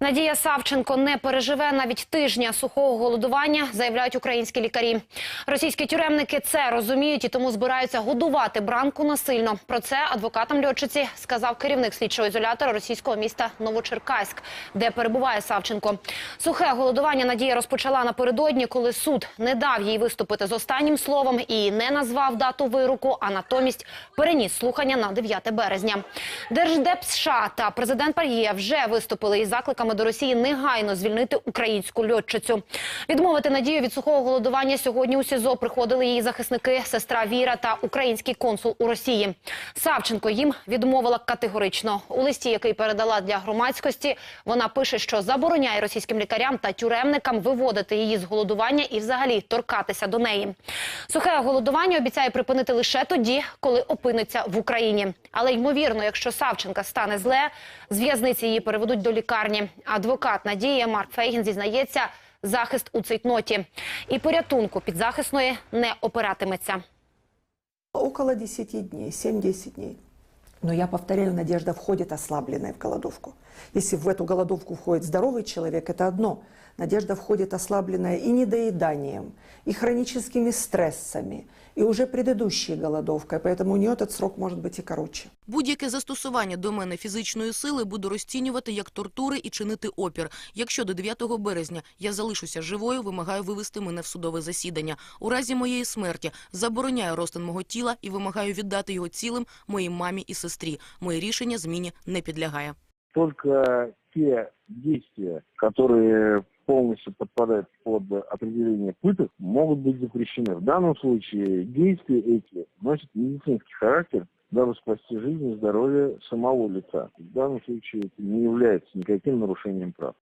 Надія Савченко не переживе навіть тижня сухого голодування, заявляють українські лікарі. Російські тюремники це розуміють і тому збираються годувати бранку насильно. Про це адвокатам льотчиці сказав керівник слідчого ізолятора російського міста Новочеркаськ, де перебуває Савченко. Сухе голодування Надія розпочала напередодні, коли суд не дав їй виступити з останнім словом і не назвав дату вироку, а натомість переніс слухання на 9 березня. Держдеп США та президент Пар'є вже виступили із закликами до Росії негайно звільнити українську льотчицю. Відмовити надію від сухого голодування сьогодні у СІЗО приходили її захисники, сестра Віра та український консул у Росії. Савченко їм відмовила категорично. У листі, який передала для громадськості, вона пише, що забороняє російським лікарям та тюремникам виводити її з голодування і взагалі торкатися до неї. Сухе голодування обіцяє припинити лише тоді, коли опиниться в Україні. Але ймовірно, якщо Савченка стане зле, з в'язниці її переведуть до лікарні. Адвокат Надії Марк Фейгін зізнається, захист у цейтноті. І порятунку підзахисної не опиратиметься. Около 10 днів, 7-10 дней. Но я повторяю, Надежда входит ослабленной в голодовку. Если в эту голодовку входит здоровый человек, это одно. Надежда входит ослабленная и недоеданием, и хроническими стрессами, и уже предыдущей голодовкой, поэтому у нее этот срок может быть и короче. Будь-яке застосування до мене фізичної сили буду розцінювати як тортури і чинити опір. Якщо до 9 березня я залишуся живою, вимагаю вивести мене в судове засідання. У разі моєї смерті забороняю розтин мого тіла і вимагаю віддати його цілим моїй мамі і сестрі. Моє рішення зміні не підлягає. только те действия, которые полностью подпадают под определение пыток, могут быть запрещены. В данном случае действия эти носят медицинский характер, дабы спасти жизнь и здоровье самого лица. В данном случае это не является никаким нарушением прав.